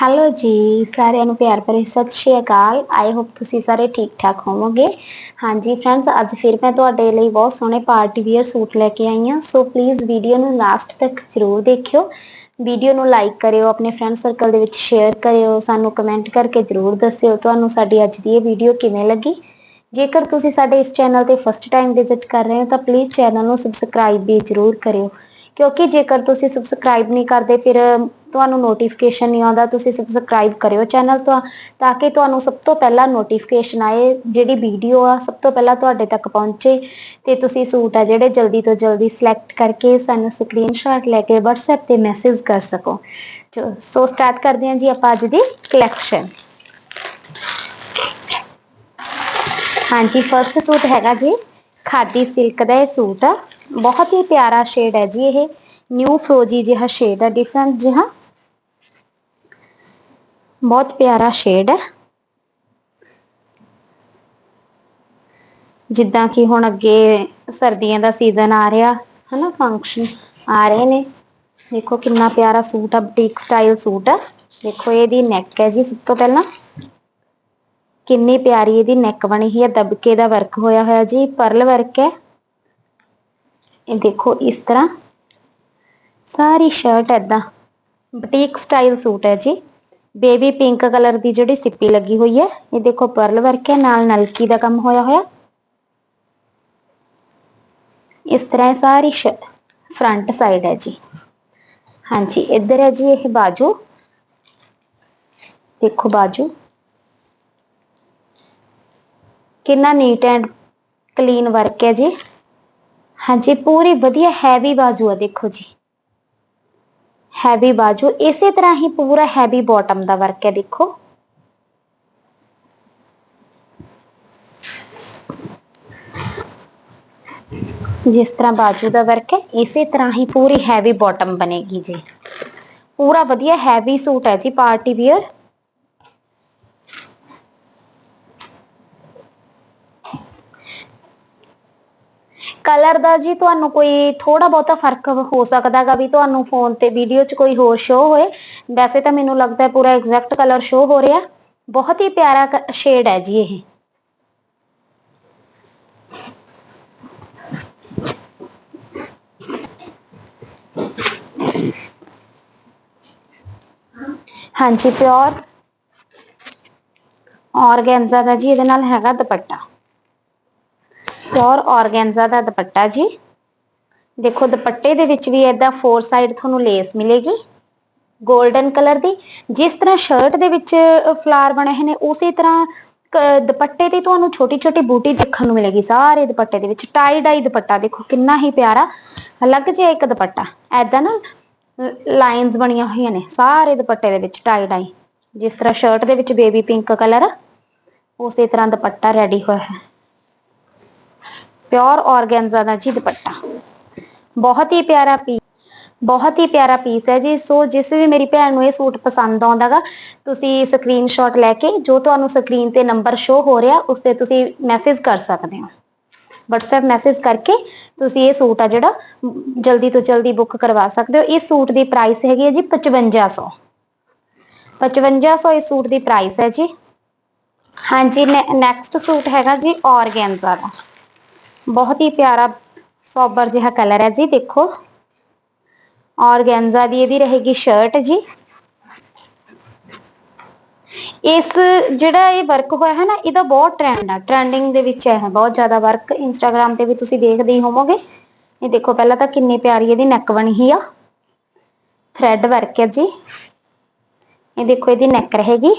Hello ਜੀ, ਸਾਰਿਆਂ ਨੂੰ ਪਿਆਰ ਭਰੀ ਸਤਿ ਸ਼੍ਰੀ ਅਕਾਲ। ਆਈ ਹੋਪ ਤੁਸੀਂ ਸਾਰੇ ਠੀਕ ਠਾਕ ਹੋਵੋਗੇ। ਹਾਂਜੀ ਫਰੈਂਡਸ ਅੱਜ ਫਿਰ ਮੈਂ ਤੁਹਾਡੇ ਲਈ ਬਹੁਤ ਸੋਹਣੇ ਪਾਰਟੀ ਵੀਅਰ ਸੂਟ ਲੈ ਕੇ ਆਈ ਹਾਂ। ਸੋ ਪਲੀਜ਼ ਵੀਡੀਓ ਨੂੰ ਲਾਸਟ ਤੱਕ ਜ਼ਰੂਰ ਦੇਖਿਓ। ਵੀਡੀਓ ਨੂੰ ਲਾਈਕ ਕਰਿਓ, ਆਪਣੇ ਫਰੈਂਡ ਸਰਕਲ ਦੇ ਵਿੱਚ ਸ਼ੇਅਰ ਕਰਿਓ, ਸਾਨੂੰ ਕਮੈਂਟ ਕਰਕੇ ਜ਼ਰੂਰ ਦੱਸਿਓ ਤੁਹਾਨੂੰ ਸਾਡੀ ਅੱਜ ਦੀ ਇਹ ਵੀਡੀਓ ਕਿਵੇਂ ਲੱਗੀ। ਜੇਕਰ ਤੁਸੀਂ ਸਾਡੇ ਇਸ ਚੈਨਲ ਤੇ ਫਸਟ ਟਾਈਮ ਵਿਜ਼ਿਟ ਕਰ ਰਹੇ ਹੋ, ਤਾਂ ਪਲੀਜ਼ ਚੈਨਲ ਨੂੰ ਸਬਸਕ੍ਰਾਈਬ ਵੀ ਜ਼ਰੂਰ ਕਰਿਓ। ਕਿਉਂਕਿ ਜੇਕਰ ਤੁਸੀਂ ਸਬਸਕ੍ਰਾਈਬ ਨਹੀਂ ਕਰਦੇ, ਫਿਰ ਤੁਹਾਨੂੰ ਨੋਟੀਫਿਕੇਸ਼ਨ ਨਹੀਂ ਆਉਂਦਾ, ਤੁਸੀਂ ਸਬਸਕ੍ਰਾਈਬ ਕਰਿਓ ਚੈਨਲ ਤੋਂ, ਤਾਂ ਕਿ ਤੁਹਾਨੂੰ ਸਭ ਤੋਂ ਪਹਿਲਾਂ ਨੋਟੀਫਿਕੇਸ਼ਨ ਆਏ, ਜਿਹੜੀ ਵੀਡੀਓ ਆ, ਸਭ ਤੋਂ ਪਹਿਲਾਂ ਤੁਹਾਡੇ ਤੱਕ ਪਹੁੰਚੇ, ਤੇ ਤੁਸੀਂ ਸੂਟ ਆ ਜਿਹੜੇ ਜਲਦੀ ਤੋਂ ਜਲਦੀ ਸਿਲੈਕਟ ਕਰਕੇ ਸਾਨੂੰ ਸਕਰੀਨਸ਼ਾਟ ਲੈ ਕੇ WhatsApp ਤੇ ਮੈਸੇਜ ਕਰ ਸਕੋ। ਸੋ ਸਟਾਰਟ ਕਰਦੇ ਹਾਂ ਜੀ ਆਪਾਂ ਅੱਜ ਦੀ ਕਲੈਕਸ਼ਨ ਹਾਂਜੀ ਫਰਸਟ ਸੂਟ ਹੈਗਾ ਜੀ, ਖਾਦੀ ਸਿਲਕ ਦਾ ਇਹ ਸੂਟ ਆ। ਬਹੁਤ ਹੀ ਪਿਆਰਾ ਸ਼ੇਡ ਹੈ ਜੀ ਇਹ। ਨਿਊ ਫਰੋਜੀ ਜਿਹਾ ਸ਼ੇਡ ਹੈ ਡਿਫਰੈਂਟ ਜਿਹਾ। ਬਹੁਤ ਪਿਆਰਾ ਸ਼ੇਡ ਹੈ। ਜਿੱਦਾਂ ਕਿ ਹੁਣ ਅੱਗੇ ਸਰਦੀਆਂ ਦਾ ਸੀਜ਼ਨ ਆ ਰਿਹਾ, ਹਨਾ ਫੰਕਸ਼ਨ ਆ ਰਹੇ ਨੇ। ਦੇਖੋ ਕਿੰਨਾ ਪਿਆਰਾ ਸੂਟ ਆ ਬੁਟੀਕ ਸਟਾਈਲ ਸੂਟ ਆ। ਦੇਖੋ ਇਹਦੀ ਨੈਕ ਹੈ ਜੀ ਸਭ ਤੋਂ ਪਹਿਲਾਂ। ਕਿੰਨੀ ਪਿਆਰੀ ਇਹਦੀ ਨੈਕ ਬਣੀ ਹੋਈ ਹੈ ਦਬਕੇ ਦਾ ਵਰਕ ਹੋਇਆ ਹੋਇਆ ਜੀ ਪਰਲ ਵਰਕ ਹੈ। ਇਹ ਦੇਖੋ ਇਸ ਤਰ੍ਹਾਂ। ਸਾਰੀ ਸ਼ਰਟ ਐਦਾਂ ਬੁਟੀਕ ਸਟਾਈਲ ਸੂਟ ਹੈ ਜੀ। ਬੇਬੀ ਪਿੰਕ ਕਲਰ ਦੀ ਜਿਹੜੀ ਸਿੱਪੀ ਲੱਗੀ ਹੋਈ ਹੈ, ਇਹ ਦੇਖੋ ਪਰਲ ਵਰਕ ਹੈ, ਨਾਲ ਨਲਕੀ ਦਾ ਕੰਮ ਹੋਇਆ ਹੋਇਆ। ਇਸ ਤਰ੍ਹਾਂ ਸਾਰੀ ਫਰੰਟ ਸਾਈਡ ਹੈ ਜੀ। ਹਾਂਜੀ, ਇੱਧਰ ਹੈ ਜੀ ਇਹ ਬਾਜੂ। ਦੇਖੋ ਬਾਜੂ। ਕਿੰਨਾ ਨੀਟ ਐਂਡ ਕਲੀਨ ਵਰਕ ਹੈ ਜੀ। ਹਾਂਜੀ, ਪੂਰੀ ਵਧੀਆ ਹੈਵੀ ਬਾਜੂ ਆ, ਦੇਖੋ ਜੀ। ਹੈਵੀ ਬਾਜੂ, ਇਸੇ ਤਰ੍ਹਾਂ ਹੀ ਪੂਰਾ ਹੈਵੀ ਬਾਟਮ ਦਾ ਵਰਕ ਹੈ, ਦੇਖੋ। ਜਿਸ ਤਰ੍ਹਾਂ ਬਾਜੂ ਦਾ ਵਰਕ ਹੈ, ਇਸੇ ਤਰ੍ਹਾਂ ਹੀ ਪੂਰੀ ਹੈਵੀ ਬਾਟਮ ਬਣੇਗੀ ਜੀ। ਪੂਰਾ ਵਧੀਆ ਹੈਵੀ ਸੂਟ ਹੈ ਜੀ, ਪਾਰਟੀ ਵੇਅਰ ਕਲਰ ਦਾ ਜੀ ਤੁਹਾਨੂੰ ਕੋਈ ਥੋੜਾ ਬਹੁਤਾ ਫ਼ਰਕ ਹੋ ਸਕਦਾਗਾ ਵੀ ਤੁਹਾਨੂੰ ਫੋਨ ਤੇ ਵੀਡੀਓ 'ਚ ਕੋਈ ਹੋਰ ਸ਼ੋ ਹੋਏ। ਵੈਸੇ ਤਾਂ ਮੈਨੂੰ ਲੱਗਦਾ ਪੂਰਾ ਐਗਜ਼ੈਕਟ ਕਲਰ ਸ਼ੋ ਹੋ ਰਿਹਾ। ਬਹੁਤ ਹੀ ਪਿਆਰਾ ਸ਼ੇਡ ਹੈ ਜੀ ਇਹ। ਹਾਂਜੀ ਪਿਓਰ ਔਰਗੈਂਜ਼ਾ ਦਾ ਜੀ ਇਹਦੇ ਨਾਲ ਹੈਗਾ ਦੁਪੱਟਾ। ਪਿਓਰ ਔਰਗੈਂਜ਼ਾ ਦਾ ਦੁਪੱਟਾ ਜੀ। ਦੇਖੋ ਦੁਪੱਟੇ ਦੇ ਵਿੱਚ ਵੀ ਇਦਾਂ ਫੋਰ ਸਾਈਡ ਤੁਹਾਨੂੰ ਲੇਸ ਮਿਲੇਗੀ। 골ਡਨ ਕਲਰ ਦੀ। ਜਿਸ ਤਰ੍ਹਾਂ ਸ਼ਰਟ ਦੇ ਵਿੱਚ ਫਲਾਰ ਬਣੇ ਹੋਏ ਨੇ, ਉਸੇ ਤਰ੍ਹਾਂ ਦੁਪੱਟੇ ਤੇ ਤੁਹਾਨੂੰ ਛੋਟੀ ਛੋਟੀ ਬੂਟੀ ਦੇਖਣ ਨੂੰ ਮਿਲੇਗੀ। ਸਾਰੇ ਦੁਪੱਟੇ ਦੇ ਵਿੱਚ ਟਾਈ ਡਾਈ ਦੁਪੱਟਾ ਦੇਖੋ, ਕਿੰਨਾ ਹੀ ਪਿਆਰਾ। ਅਲੱਗ ਜਿਹਾ ਇੱਕ ਦੁਪੱਟਾ। ਐਦਾਂ ਨਾ ਲਾਈਨਸ ਬਣੀਆਂ ਹੋਈਆਂ ਨੇ, ਸਾਰੇ ਦੁਪੱਟੇ ਦੇ ਵਿੱਚ ਟਾਈ ਡਾਈ ਜਿਸ ਤਰ੍ਹਾਂ ਸ਼ਰਟ ਦੇ ਵਿੱਚ ਬੇਬੀ ਪਿੰਕ ਕਲਰ ਉਸੇ ਤਰ੍ਹਾਂ ਦੁਪੱਟਾ ਰੈਡੀ ਹੋਇਆ ਹੈ। ਪਿਓਰ ਔਰਗੈਂਜ਼ਾ ਦਾ ਜੀ ਦੁਪੱਟਾ ਬਹੁਤ ਹੀ ਪਿਆਰਾ ਪੀਸ ਬਹੁਤ ਹੀ ਪਿਆਰਾ ਪੀਸ ਹੈ ਜੀ ਸੋ ਜਿਸ ਵੀ ਮੇਰੀ ਭੈਣ ਨੂੰ ਇਹ ਸੂਟ ਪਸੰਦ ਆਉਂਦਾਗਾ ਤੁਸੀਂ ਸਕਰੀਨਸ਼ਾਟ ਲੈ ਕੇ ਜੋ ਤੁਹਾਨੂੰ ਸਕਰੀਨ ਤੇ ਨੰਬਰ ਸ਼ੋ ਹੋ ਰਿਹਾ, ਉਸ ਤੇ ਤੁਸੀਂ ਮੈਸੇਜ ਕਰ ਸਕਦੇ ਹੋ। WhatsApp ਮੈਸੇਜ ਕਰਕੇ ਤੁਸੀਂ ਇਹ ਸੂਟ ਆ ਜਿਹੜਾ, ਜਲਦੀ ਤੋਂ ਜਲਦੀ ਬੁੱਕ ਕਰਵਾ ਸਕਦੇ ਹੋ। ਇਸ ਸੂਟ ਦੀ ਪ੍ਰਾਈਸ ਹੈਗੀ ਹੈ ਜੀ 5500 5500 ਇਸ ਸੂਟ ਦੀ ਪ੍ਰਾਈਸ ਹੈ ਜੀ। ਹਾਂਜੀ ਨੈਕਸਟ ਸੂਟ ਹੈਗਾ ਜੀ ਔਰਗੈਂਜ਼ਾ ਦਾ। ਬਹੁਤ ਹੀ ਪਿਆਰਾ ਸੋਬਰ ਜਿਹਾ ਕਲਰ ਹੈ ਜੀ ਦੇਖੋ ਔਰਗੈਂਜ਼ਾ ਦੀ ਇਹਦੀ ਰਹੇਗੀ ਸ਼ਰਟ ਜੀ ਇਸ ਜਿਹੜਾ ਇਹ ਵਰਕ ਹੋਇਆ ਹੈ ਨਾ ਇਹਦਾ ਬਹੁਤ ਟ੍ਰੈਂਡ ਆ ਟ੍ਰੈਂਡਿੰਗ ਦੇ ਵਿੱਚ ਹੈ ਬਹੁਤ ਜ਼ਿਆਦਾ ਵਰਕ ਇੰਸਟਾਗ੍ਰam ਤੇ ਵੀ ਤੁਸੀਂ ਦੇਖਦੇ ਹੀ ਹੋਵੋਗੇ ਇਹ ਦੇਖੋ ਪਹਿਲਾਂ ਤਾਂ ਕਿੰਨੀ ਪਿਆਰੀ ਇਹਦੀ ਨੈਕ ਬਣੀ ਹੋਈ ਆ ਥ੍ਰੈਡ ਵਰਕ ਹੈ ਜੀ ਇਹ ਦੇਖੋ ਇਹਦੀ ਨੈਕ ਰਹੇਗੀ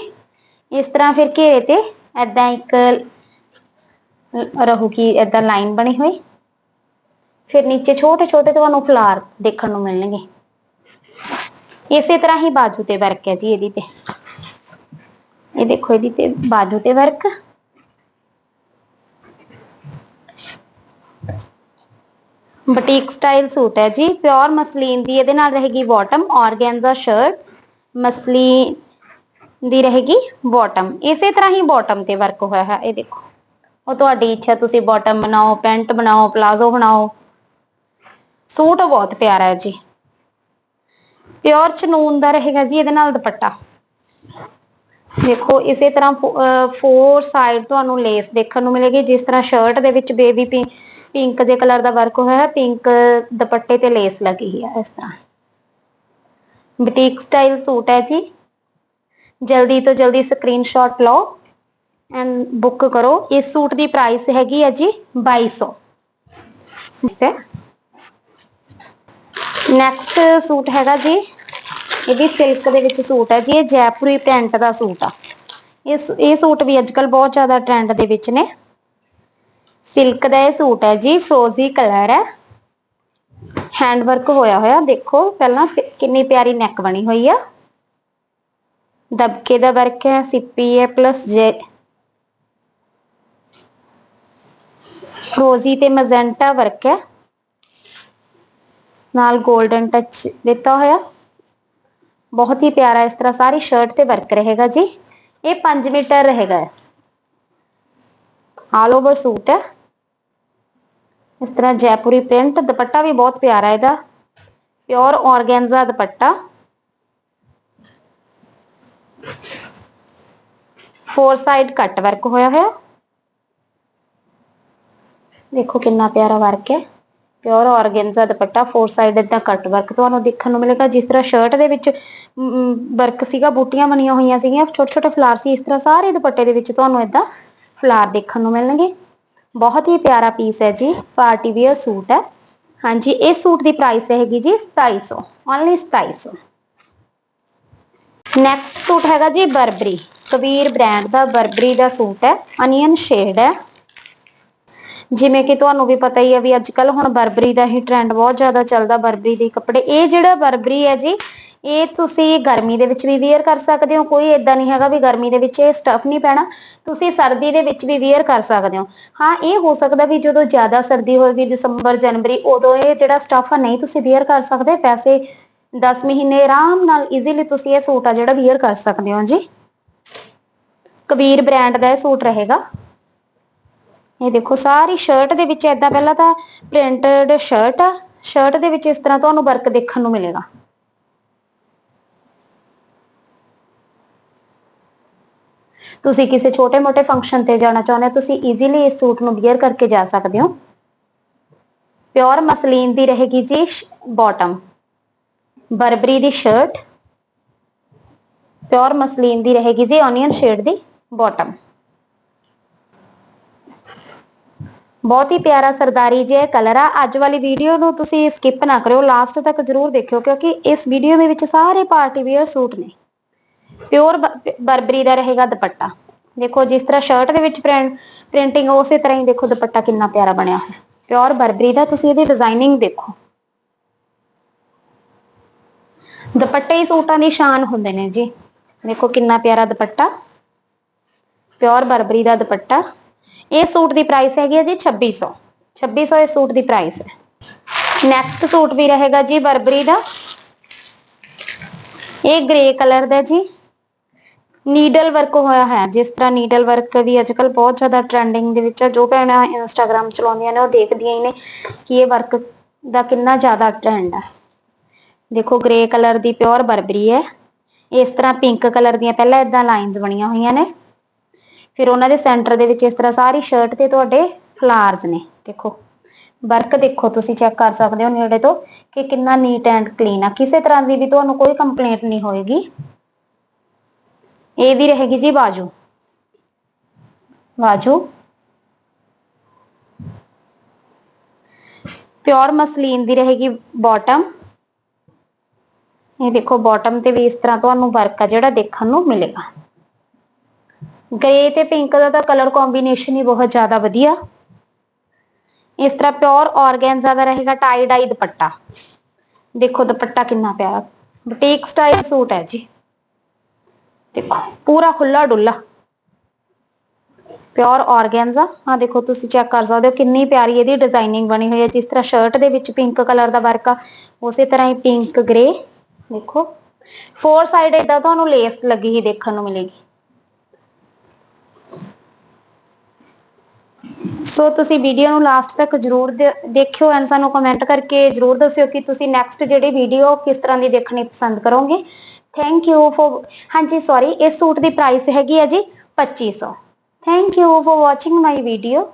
ਇਸ ਤਰ੍ਹਾਂ ਫਿਰ ਘੇਰੇ ਤੇ ਐਦਾਂ ਇੱਕ ਰਹੂਗੀ ਐਦਾਂ ਲਾਈਨ ਬਣੀ ਹੋਈ। ਫਿਰ ਨੀਚੇ ਛੋਟੇ ਛੋਟੇ ਤੁਹਾਨੂੰ ਫਲਾਰ ਦੇਖਣ ਨੂੰ ਮਿਲਣਗੇ। ਇਸੇ ਤਰ੍ਹਾਂ ਹੀ ਬਾਜੂ ਤੇ ਵਰਕ ਹੈ ਜੀ ਇਹਦੀ ਤੇ। ਇਹ ਦੇਖੋ ਇਹਦੀ ਤੇ ਬਾਜੂ ਤੇ ਵਰਕ ਬੁਟੀਕ ਸਟਾਈਲ ਸੂਟ ਹੈ ਜੀ। ਪਿਓਰ ਮਸਲੀਨ ਦੀ ਇਹਦੇ ਨਾਲ ਰਹੇਗੀ ਬਾਟਮ ਔਰਗੈਂਜ਼ਾ ਸ਼ਰਟ ਮਸਲੀਨ ਦੀ ਰਹੇਗੀ ਬਾਟਮ ਇਸੇ ਤਰ੍ਹਾਂ ਹੀ ਬਾਟਮ ਤੇ ਵਰਕ ਹੋਇਆ ਹੈ, ਇਹ ਦੇਖੋ। ਉਹ ਤੁਹਾਡੀ ਇੱਛਾ ਤੁਸੀਂ ਬਾਟਮ ਬਣਾਓ, ਪੈਂਟ ਬਣਾਓ ਪਲਾਜ਼ੋ ਬਣਾਓ। ਸੂਟ ਬਹੁਤ ਪਿਆਰਾ ਹੈ ਜੀ। ਪਿਓਰ ਚਨੂਨ ਦਾ ਰਹੇਗਾ ਜੀ, ਇਹਦੇ ਨਾਲ ਦੁਪੱਟਾ। ਦੇਖੋ, ਇਸੇ ਤਰ੍ਹਾਂ ਫੋਰ ਸਾਈਡ ਤੁਹਾਨੂੰ ਲੇਸ ਦੇਖਣ ਨੂੰ ਮਿਲੇਗੀ। ਜਿਸ ਤਰ੍ਹਾਂ ਸ਼ਰਟ ਦੇ ਵਿੱਚ ਬੇਬੀ ਪਿੰਕ ਜੇ ਕਲਰ ਦਾ ਵਰਕ ਹੋਇਆ ਹੈ ਪਿੰਕ ਦੁਪੱਟੇ ਤੇ ਲੇਸ ਲੱਗੀ ਹੈ ਇਸ ਤਰ੍ਹਾਂ। ਬੁਟੀਕ ਸਟਾਈਲ ਸੂਟ ਹੈ ਜੀ। ਜਲਦੀ ਤੋਂ ਜਲਦੀ ਸਕਰੀਨਸ਼ਾਟ ਲਓ। ਐਂਡ ਬੁੱਕ ਕਰੋ। ਇਸ ਸੂਟ ਦੀ ਪ੍ਰਾਈਸ ਹੈਗੀ ਹੈ ਜੀ 2200 ਇਸ ਨੈਕਸਟ ਸੂਟ ਹੈਗਾ ਜੀ। ਇਹ ਵੀ ਸਿਲਕ ਦੇ ਵਿੱਚ ਸੂਟ ਹੈ ਜੀ। ਇਹ ਜੈਪੁਰੀ ਪ੍ਰਿੰਟ ਦਾ ਸੂਟ ਆ। ਇਸ ਇਹ ਸੂਟ ਵੀ ਅੱਜਕੱਲ ਬਹੁਤ ਜ਼ਿਆਦਾ ਟ੍ਰੈਂਡ ਦੇ ਵਿੱਚ ਨੇ। ਸਿਲਕ ਦਾ ਇਹ ਸੂਟ ਹੈ ਜੀ। ਫਰੋਜ਼ੀ ਕਲਰ ਹੈ। ਹੈਂਡ ਵਰਕ ਹੋਇਆ ਹੋਇਆ। ਦੇਖੋ, ਪਹਿਲਾਂ ਕਿੰਨੀ ਪਿਆਰੀ ਨੈਕ ਬਣੀ ਹੋਈ ਆ। ਦਬਕੇ ਦਾ ਵਰਕ ਹੈ। ਸਿੱਪੀ ਹੈ ਪਲੱਸ ਜੇ ਫਰੋਜ਼ੀ ਤੇ ਮਜ਼ੈਂਟਾ ਵਰਕ ਹੈ। ਨਾਲ 골ਡਨ ਟੱਚ ਦਿੱਤਾ ਹੋਇਆ। ਬਹੁਤ ਹੀ ਪਿਆਰਾ ਇਸ ਤਰ੍ਹਾਂ ਸਾਰੀ ਸ਼ਰਟ ਤੇ ਵਰਕ ਰਹੇਗਾ ਜੀ। ਇਹ 5 ਮੀਟਰ ਰਹੇਗਾ। ਆਲ ਓਵਰ ਸੂਟ ਹੈ। ਇਸ ਤਰ੍ਹਾਂ ਜੈਪੁਰੀ ਪ੍ਰਿੰਟ ਦੁਪੱਟਾ ਵੀ ਬਹੁਤ ਪਿਆਰਾ ਇਹਦਾ। Pure organza dupatta. Four side cut work ਹੋਇਆ ਹੋਇਆ। ਦੇਖੋ ਕਿੰਨਾ ਪਿਆਰਾ ਵਰਕ ਹੈ। Pure organza dupatta four side ਇਦਾਂ ਕੱਟ ਵਰਕ ਤੁਹਾਨੂੰ ਦੇਖਣ ਨੂੰ ਮਿਲੇਗਾ। ਜਿਸ ਤਰ੍ਹਾਂ ਸ਼ਰਟ ਦੇ ਵਿੱਚ ਵਰਕ ਸੀਗਾ, ਬੂਟੀਆਂ ਬਣੀਆਂ ਹੋਈਆਂ ਸੀਗੀਆਂ ਛੋਟੇ ਛੋਟੇ ਫਲਾਰ ਸੀ, ਇਸ ਤਰ੍ਹਾਂ ਸਾਰੇ ਦੁਪੱਟੇ ਦੇ ਵਿੱਚ ਤੁਹਾਨੂੰ ਇਦਾਂ ਫਲਾਰ ਦੇਖਣ ਨੂੰ ਮਿਲਣਗੇ। ਬਹੁਤ ਹੀ ਪਿਆਰਾ ਪੀਸ ਹੈ ਜੀ ਪਾਰਟੀ ਵੇਅਰ ਸੂਟ ਹੈ। ਹਾਂਜੀ, ਇਸ ਸੂਟ ਦੀ ਪ੍ਰਾਈਸ ਰਹੇਗੀ ਜੀ 2700 ਓਨਲੀ 2700 ਨੈਕਸਟ ਸੂਟ ਹੈਗਾ ਜੀ ਬਰਬਰੀ, ਕਬੀਰ ਬ੍ਰਾਂਡ ਦਾ ਬਰਬਰੀ ਦਾ ਸੂਟ ਹੈ ਅਨੀਅਨ ਸ਼ੇਡ ਹੈ। ਜਿਵੇਂ ਕਿ ਤੁਹਾਨੂੰ ਵੀ ਪਤਾ ਹੀ ਹੈ ਵੀ ਅੱਜ ਕੱਲ ਹੁਣ ਬਰਬਰੀ ਦਾ ਹੀ ਟ੍ਰੈਂਡ ਬਹੁਤ ਜ਼ਿਆਦਾ ਚੱਲਦਾ ਬਰਬਰੀ ਦੇ ਕੱਪੜੇ। ਇਹ ਜਿਹੜਾ ਬਰਬਰੀ ਹੈ ਜੀ, ਇਹ ਤੁਸੀਂ ਗਰਮੀ ਦੇ ਵਿੱਚ ਵੀ ਵੇਅਰ ਕਰ ਸਕਦੇ ਹੋ। ਕੋਈ ਇਦਾਂ ਨਹੀਂ ਹੈਗਾ ਵੀ ਗਰਮੀ ਦੇ ਵਿੱਚ ਇਹ ਸਟਫ ਨਹੀਂ ਪੈਣਾ। ਤੁਸੀਂ ਸਰਦੀ ਦੇ ਵਿੱਚ ਵੀ ਵੇਅਰ ਕਰ ਸਕਦੇ ਹੋ। ਹਾਂ, ਇਹ ਹੋ ਸਕਦਾ ਵੀ ਜਦੋਂ ਜ਼ਿਆਦਾ ਸਰਦੀ ਹੋਵੇਗੀ ਦਸੰਬਰ, ਜਨਵਰੀ, ਉਦੋਂ ਇਹ ਜਿਹੜਾ ਸਟਫ ਨਹੀਂ ਤੁਸੀਂ ਵੇਅਰ ਕਰ ਸਕਦੇ। ਵੈਸੇ 10 ਮਹੀਨੇ ਆਰਾਮ ਨਾਲ ਈਜ਼ੀਲੀ ਤੁਸੀਂ ਇਹ ਸੂਟ ਆ ਜਿਹੜਾ ਵੇਅਰ ਕਰ ਸਕਦੇ ਹੋ ਜੀ। ਕਬੀਰ ਬ੍ਰਾਂਡ ਦਾ ਇਹ ਸੂਟ ਰਹੇਗਾ। ਇਹ ਦੇਖੋ, ਸਾਰੀ ਸ਼ਰਟ ਦੇ ਵਿੱਚ ਐਦਾਂ ਪਹਿਲਾਂ ਤਾਂ ਪ੍ਰਿੰਟਡ ਸ਼ਰਟ ਆ। ਸ਼ਰਟ ਦੇ ਵਿੱਚ ਇਸ ਤਰ੍ਹਾਂ ਤੁਹਾਨੂੰ ਵਰਕ ਦੇਖਣ ਨੂੰ ਮਿਲੇਗਾ। ਤੁਸੀਂ ਕਿਸੇ ਛੋਟੇ-ਮੋਟੇ ਫੰਕਸ਼ਨ ਤੇ ਜਾਣਾ ਚਾਹੁੰਦੇ ਹੋ, ਤੁਸੀਂ ਈਜ਼ੀਲੀ ਇਸ ਸੂਟ ਨੂੰ ਵੇਅਰ ਕਰਕੇ ਜਾ ਸਕਦੇ ਹੋ। ਪਿਓਰ ਮਸਲੀਨ ਦੀ ਰਹੇਗੀ ਜੀ ਬਾਟਮ ਬਰਬਰੀ ਦੀ ਸ਼ਰਟ ਪਿਓਰ ਮਸਲੀਨ ਦੀ ਰਹੇਗੀ ਜੀ ਓਨੀਅਨ ਸ਼ੇਡ ਦੀ ਬਾਟਮ ਬਹੁਤ ਹੀ ਪਿਆਰਾ ਸਰਦਾਰੀ ਜਿਹਾ ਕਲਰ ਆ। ਅੱਜ ਵਾਲੀ ਵੀਡੀਓ ਨੂੰ ਤੁਸੀਂ ਸਕਿਪ ਨਾ ਕਰਿਓ। ਲਾਸਟ ਤੱਕ ਜਰੂਰ ਦੇਖਿਓ, ਕਿਉਂਕਿ ਇਸ ਵੀਡੀਓ ਦੇ ਵਿੱਚ ਸਾਰੇ ਪਾਰਟੀ ਵੇਅਰ ਸੂਟ ਨੇ। ਪਿਓਰ ਬਰਬਰੀ ਦਾ ਰਹੇਗਾ ਦੁਪੱਟਾ। ਦੇਖੋ, ਜਿਸ ਤਰ੍ਹਾਂ ਸ਼ਰਟ ਦੇ ਵਿੱਚ ਪ੍ਰਿੰਟਿੰਗ ਉਸੇ ਤਰ੍ਹਾਂ ਹੀ ਦੇਖੋ ਦੁਪੱਟਾ ਕਿੰਨਾ ਪਿਆਰਾ ਬਣਿਆ ਹੋਇਆ। ਪਿਓਰ ਬਰਬਰੀ ਦਾ ਤੁਸੀਂ ਇਹਦੀ ਡਿਜ਼ਾਈਨਿੰਗ ਦੇਖੋ। ਦੁਪੱਟੇ ਹੀ ਸੂਟਾਂ ਦੀ ਸ਼ਾਨ ਹੁੰਦੇ ਨੇ ਜੀ। ਦੇਖੋ ਕਿੰਨਾ ਪਿਆਰਾ ਦੁਪੱਟਾ। ਪਿਓਰ ਬਰਬਰੀ ਦਾ ਦੁਪੱਟਾ। ਇਹ ਸੂਟ ਦੀ ਪ੍ਰਾਈਸ ਹੈਗੀ ਹੈ ਜੀ 2600 2600 ਇਸ ਸੂਟ ਦੀ ਪ੍ਰਾਈਸ ਹੈ। ਨੈਕਸਟ ਸੂਟ ਵੀ ਰਹੇਗਾ ਜੀ ਬਰਬਰੀ ਦਾ। ਇਹ ਗ੍ਰੇ ਕਲਰ ਦਾ ਜੀ। ਨੀਡਲ ਵਰਕ ਹੋਇਆ ਹੈ ਜਿਸ ਤਰ੍ਹਾਂ ਨੀਡਲ ਵਰਕ ਵੀ ਅੱਜਕੱਲ ਬਹੁਤ ਜ਼ਿਆਦਾ ਟ੍ਰੈਂਡਿੰਗ ਦੇ ਵਿੱਚ ਹੈ ਜੋ ਭੈਣਾਂ ਇੰਸਟਾਗ੍ਰam ਚਲਾਉਂਦੀਆਂ ਨੇ, ਉਹ ਦੇਖਦੀਆਂ ਹੀ ਨੇ ਕਿ ਇਹ ਵਰਕ ਦਾ ਕਿੰਨਾ ਜ਼ਿਆਦਾ ਟ੍ਰੈਂਡ ਹੈ ਦੇਖੋ ਗ੍ਰੇ ਕਲਰ ਦੀ ਪਿਓਰ ਬਰਬਰੀ ਹੈ। ਇਸ ਤਰ੍ਹਾਂ ਪਿੰਕ ਕਲਰ ਦੀਆਂ ਪਹਿਲਾਂ ਇਦਾਂ ਲਾਈਨਸ ਬਣੀਆਂ ਹੋਈਆਂ ਨੇ। ਫਿਰ ਉਹਨਾਂ ਦੇ ਸੈਂਟਰ ਦੇ ਵਿੱਚ ਇਸ ਤਰ੍ਹਾਂ ਸਾਰੀ ਸ਼ਰਟ ਤੇ ਤੁਹਾਡੇ ਫਲਾਰਸ ਨੇ, ਦੇਖੋ। ਵਰਕ ਦੇਖੋ ਤੁਸੀਂ ਚੈੱਕ ਕਰ ਸਕਦੇ ਹੋ ਨੇੜੇ ਤੋਂ ਕਿ ਕਿੰਨਾ ਨੀਟ ਐਂਡ ਕਲੀਨ ਆ। ਕਿਸੇ ਤਰ੍ਹਾਂ ਦੀ ਵੀ ਤੁਹਾਨੂੰ ਕੋਈ ਕੰਪਲੇਂਟ ਨਹੀਂ ਹੋਏਗੀ। ਇਹ ਵੀ ਰਹੇਗੀ ਜੀ ਬਾਜੂ। ਬਾਜੂ। ਪਿਓਰ ਮਸਲੀਨ ਦੀ ਰਹੇਗੀ ਬਾਟਮ ਇਹ ਦੇਖੋ ਬਾਟਮ ਤੇ ਵੀ ਇਸ ਤਰ੍ਹਾਂ ਤੁਹਾਨੂੰ ਵਰਕ ਆ ਜਿਹੜਾ ਦੇਖਣ ਨੂੰ ਮਿਲੇਗਾ। ਗ੍ਰੇ ਤੇ ਪਿੰਕ ਦਾ ਤਾਂ ਕਲਰ ਕੰਬੀਨੇਸ਼ਨ ਹੀ ਬਹੁਤ ਜ਼ਿਆਦਾ ਵਧੀਆ। ਇਸ ਤਰ੍ਹਾਂ ਪਿਓਰ ਆਰਗੈਂਜ਼ਾ ਦਾ ਰਹੇਗਾ ਟਾਈ ਡਾਈ ਦੁਪੱਟਾ। ਦੇਖੋ ਦੁਪੱਟਾ ਕਿੰਨਾ ਪਿਆਰਾ। ਬੁਟੀਕ ਸਟਾਈਲ ਸੂਟ ਹੈ ਜੀ। ਦੇਖੋ, ਪੂਰਾ ਖੁੱਲਾ ਡੁੱਲਾ ਪਿਓਰ ਆਰਗੈਂਜ਼ਾ ਹਾਂ ਦੇਖੋ ਤੁਸੀਂ ਚੈੱਕ ਕਰ ਸਕਦੇ ਹੋ ਕਿੰਨੀ ਪਿਆਰੀ ਇਹਦੀ ਡਿਜ਼ਾਈਨਿੰਗ ਬਣੀ ਹੋਈ ਹੈ। ਜਿਸ ਤਰ੍ਹਾਂ ਸ਼ਰਟ ਦੇ ਵਿੱਚ ਪਿੰਕ ਕਲਰ ਦਾ ਵਰਕ ਆ, ਉਸੇ ਤਰ੍ਹਾਂ ਹੀ ਪਿੰਕ ਗ੍ਰੇ ਦੇਖੋ। ਫੋਰ ਸਾਈਡ ਇਦਾਂ ਤੁਹਾਨੂੰ ਲੇਸ ਲੱਗੀ ਹੀ ਦੇਖਣ ਨੂੰ ਮਿਲੇਗੀ। ਸੋ ਤੁਸੀਂ ਵੀਡੀਓ ਨੂੰ ਲਾਸਟ ਤੱਕ ਜਰੂਰ ਦੇਖਿਓ ਐਂਡ ਸਾਨੂੰ ਕਮੈਂਟ ਕਰਕੇ ਜਰੂਰ ਦੱਸਿਓ ਕਿ ਤੁਸੀਂ ਨੈਕਸਟ ਜਿਹੜੀ ਵੀਡੀਓ ਕਿਸ ਤਰ੍ਹਾਂ ਦੀ ਦੇਖਣੀ ਪਸੰਦ ਕਰੋਗੇ। ਥੈਂਕ ਯੂ ਫॉर ਹਾਂਜੀ ਸੌਰੀ ਇਸ ਸੂਟ ਦੀ ਪ੍ਰਾਈਸ ਹੈਗੀ ਹੈ ਜੀ 2500 thank you for watching my video